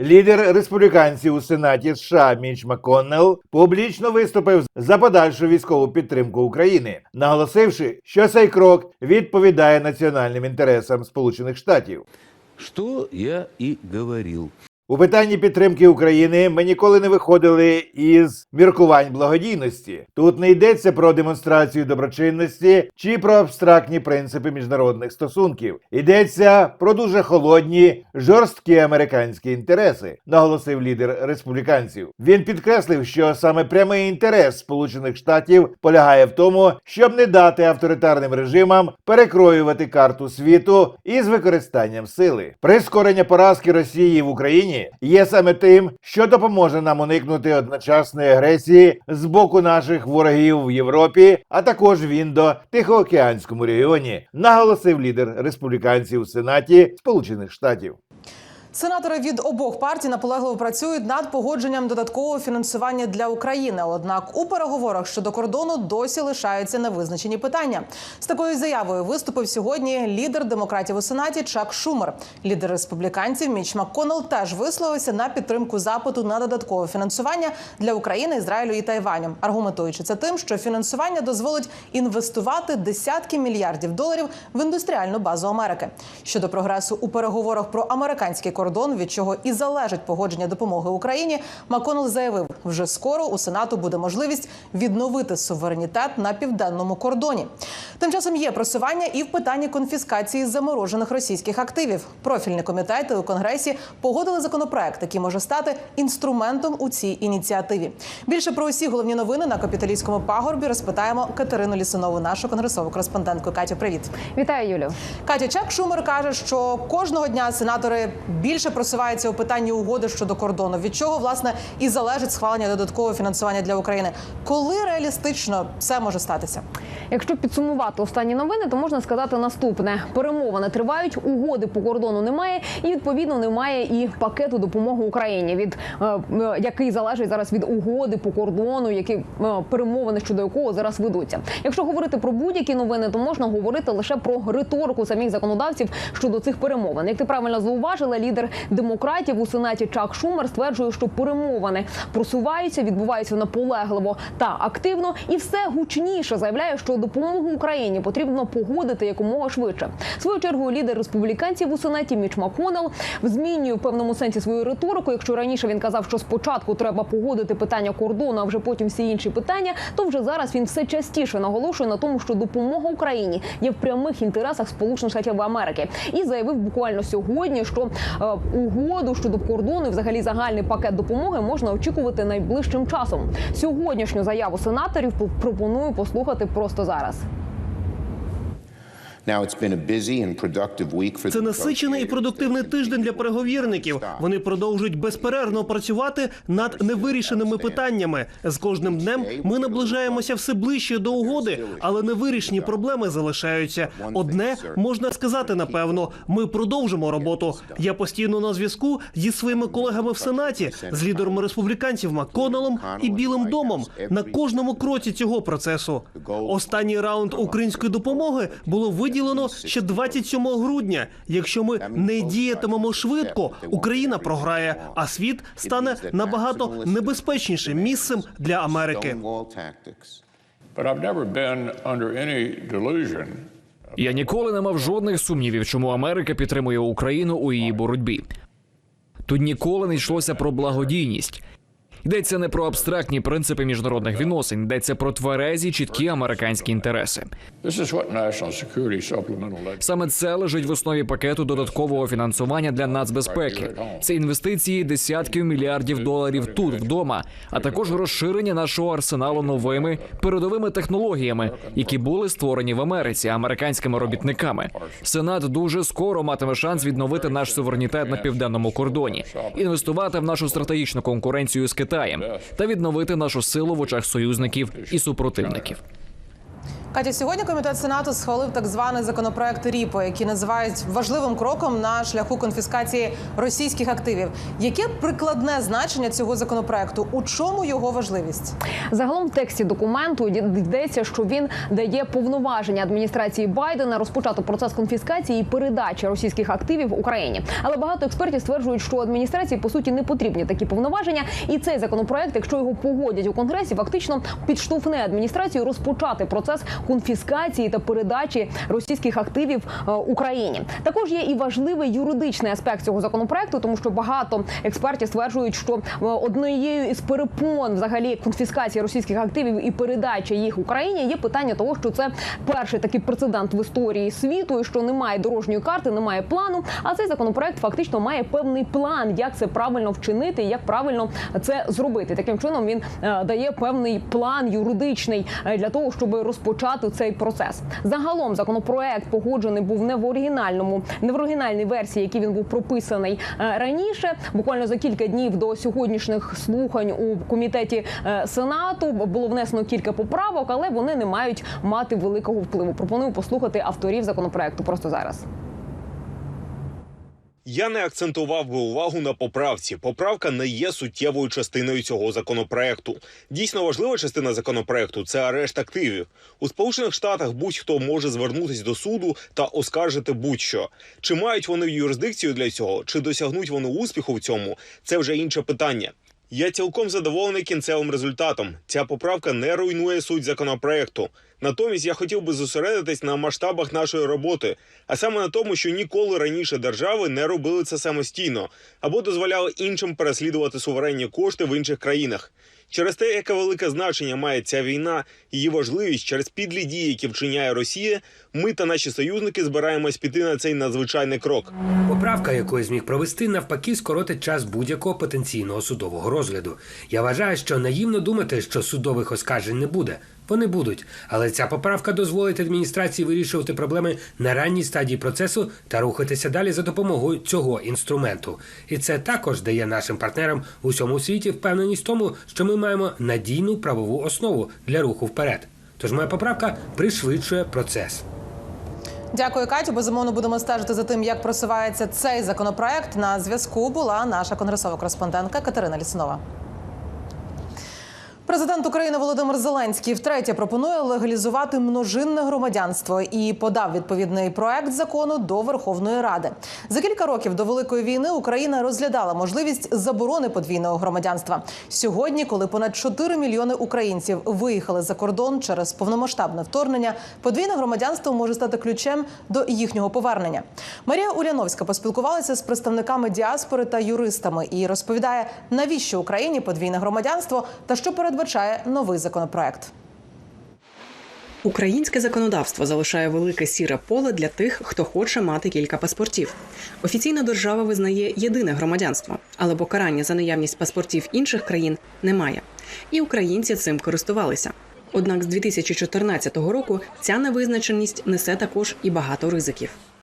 Лідер республіканців у Сенаті США Міч МакКоннелл публічно виступив за подальшу військову підтримку України, наголосивши, що цей крок відповідає національним інтересам Сполучених Штатів. Що я і говорил. У питанні підтримки України ми ніколи не виходили із міркувань благодійності. Тут не йдеться про демонстрацію доброчинності чи про абстрактні принципи міжнародних стосунків. Йдеться про дуже холодні, жорсткі американські інтереси, наголосив лідер республіканців. Він підкреслив, що саме прямий інтерес Сполучених Штатів полягає в тому, щоб не дати авторитарним режимам перекроювати карту світу із використанням сили. Прискорення поразки Росії в Україні є саме тим, що допоможе нам уникнути одночасної агресії з боку наших ворогів в Європі, а також в індо-тихоокеанському регіоні, наголосив лідер республіканців у Сенаті Сполучених Штатів. Сенатори від обох партій наполегливо працюють над погодженням додаткового фінансування для України. Однак у переговорах щодо кордону досі лишаються невизначені питання. З такою заявою виступив сьогодні лідер демократів у сенаті Чак Шумер. Лідер республіканців Міч МакКоннелл теж висловився на підтримку запиту на додаткове фінансування для України, Ізраїлю і Тайваню, аргументуючи це тим, що фінансування дозволить інвестувати десятки мільярдів доларів в індустріальну базу Америки. Щодо прогресу у переговорах про американський кордон, від чого і залежить погодження допомоги Україні, Маконел заявив, вже скоро у Сенату буде можливість відновити суверенітет на південному кордоні. Тим часом є просування і в питанні конфіскації заморожених російських активів. Профільні комітети у конгресі погодили законопроект, який може стати інструментом у цій ініціативі. Більше про усі головні новини на капіталістському пагорбі розпитаємо Катерину Лісунову, нашу конгресову кореспондентку. Катю, привіт. Вітаю, Юлю. Катя Чак Шумер каже, що кожного дня сенатори більше просуваються у питанні угоди щодо кордону, від чого власне і залежить схвалення додаткового фінансування для України. Коли реалістично це може статися? Якщо підсумувати останні новини, то можна сказати наступне: перемовини тривають, угоди по кордону немає, і відповідно немає і пакету допомоги Україні, від е, е, який залежить зараз від угоди по кордону, які е, перемовини щодо якого зараз ведуться. Якщо говорити про будь-які новини, то можна говорити лише про риторику самих законодавців щодо цих перемовин. Як ти правильно зауважила, лідер демократів у сенаті Чак Шумер стверджує, що перемовини просуваються, відбуваються наполегливо та активно, і все гучніше заявляє, що допомогу Україні потрібно погодити якомога швидше. В свою чергу лідер республіканців у сенаті Міч Маконел змінює в певному сенсі свою риторику. Якщо раніше він казав, що спочатку треба погодити питання кордону, а вже потім всі інші питання, то вже зараз він все частіше наголошує на тому, що допомога Україні є в прямих інтересах Сполучених Штатів Америки, і заявив буквально сьогодні, що е, угоду щодо кордону, взагалі загальний пакет допомоги можна очікувати найближчим часом. Сьогоднішню заяву сенаторів пропоную послухати просто зараз. horas. Це насичений і продуктивний тиждень для переговірників. Вони продовжують безперервно працювати над невирішеними питаннями. З кожним днем ми наближаємося все ближче до угоди, але невирішені проблеми залишаються. Одне можна сказати напевно: ми продовжимо роботу. Я постійно на зв'язку зі своїми колегами в сенаті, з лідерами республіканців Макконелом і Білим домом на кожному кроці цього процесу. Останній раунд української допомоги було виділено ще 27 грудня. Якщо ми не діятимемо швидко, Україна програє, а світ стане набагато небезпечнішим місцем для Америки. Я ніколи не мав жодних сумнівів, чому Америка підтримує Україну у її боротьбі. Тут ніколи не йшлося про благодійність. Йдеться не про абстрактні принципи міжнародних відносин, йдеться про тверезі, чіткі американські інтереси. Саме це лежить в основі пакету додаткового фінансування для нацбезпеки. Це інвестиції десятків мільярдів доларів тут вдома, а також розширення нашого арсеналу новими передовими технологіями, які були створені в Америці американськими робітниками. Сенат дуже скоро матиме шанс відновити наш суверенітет на південному кордоні, інвестувати в нашу стратегічну конкуренцію з Китаєм та відновити нашу силу в очах союзників і супротивників. Катя, сьогодні комітет сенату схвалив так званий законопроект РІПО, який називають важливим кроком на шляху конфіскації російських активів. Яке прикладне значення цього законопроекту? У чому його важливість? Загалом в тексті документу йдеться, що він дає повноваження адміністрації Байдена розпочати процес конфіскації і передачі російських активів Україні. Але багато експертів стверджують, що адміністрації по суті не потрібні такі повноваження, і цей законопроект, якщо його погодять у конгресі, фактично підштовхне адміністрацію розпочати процес конфіскації та передачі російських активів е, Україні. Також є і важливий юридичний аспект цього законопроекту, тому що багато експертів стверджують, що е, однією із перепон взагалі конфіскації російських активів і передачі їх Україні є питання того, що це перший такий прецедент в історії світу, і що немає дорожньої карти, немає плану. А цей законопроект фактично має певний план, як це правильно вчинити, як правильно це зробити. Таким чином він е, дає певний план юридичний для того, щоб розпочати цей процес. Загалом законопроект погоджений був не в оригінальному, не в оригінальній версії, який він був прописаний е, раніше. Буквально за кілька днів до сьогоднішніх слухань у комітеті е, сенату було внесено кілька поправок, але вони не мають мати великого впливу. Пропоную послухати авторів законопроекту просто зараз. Я не акцентував би увагу на поправці. Поправка не є суттєвою частиною цього законопроекту. Дійсно важлива частина законопроекту це арешт активів. У Сполучених Штатах будь-хто може звернутися до суду та оскаржити будь-що. Чи мають вони юрисдикцію для цього, чи досягнуть вони успіху в цьому? Це вже інше питання. Я цілком задоволений кінцевим результатом. Ця поправка не руйнує суть законопроекту. Натомість я хотів би зосередитись на масштабах нашої роботи, а саме на тому, що ніколи раніше держави не робили це самостійно або дозволяли іншим переслідувати суверенні кошти в інших країнах. Через те, яке велике значення має ця війна, її важливість через підлі дії, які вчиняє Росія, ми та наші союзники збираємось піти на цей надзвичайний крок. Поправка, якої зміг провести, навпаки, скоротить час будь-якого потенційного судового розгляду. Я вважаю, що наївно думати, що судових оскаржень не буде. Вони будуть, але ця поправка дозволить адміністрації вирішувати проблеми на ранній стадії процесу та рухатися далі за допомогою цього інструменту. І це також дає нашим партнерам у всьому світі впевненість в тому, що ми маємо надійну правову основу для руху вперед. Тож моя поправка пришвидшує процес. Дякую, Катю. Безумовно, будемо стежити за тим, як просувається цей законопроект. На зв'язку була наша конгресова кореспондентка Катерина Лісунова. Президент України Володимир Зеленський втретє пропонує легалізувати множинне громадянство і подав відповідний проект закону до Верховної Ради. За кілька років до великої війни Україна розглядала можливість заборони подвійного громадянства. Сьогодні, коли понад 4 мільйони українців виїхали за кордон через повномасштабне вторгнення, подвійне громадянство може стати ключем до їхнього повернення. Марія Уляновська поспілкувалася з представниками діаспори та юристами і розповідає, навіщо Україні подвійне громадянство та що передбачає новий законопроект. Українське законодавство залишає велике сіре поле для тих, хто хоче мати кілька паспортів. Офіційна держава визнає єдине громадянство, але покарання за наявність паспортів інших країн немає. І українці цим користувалися. Однак з 2014 року ця невизначеність несе також і багато ризиків.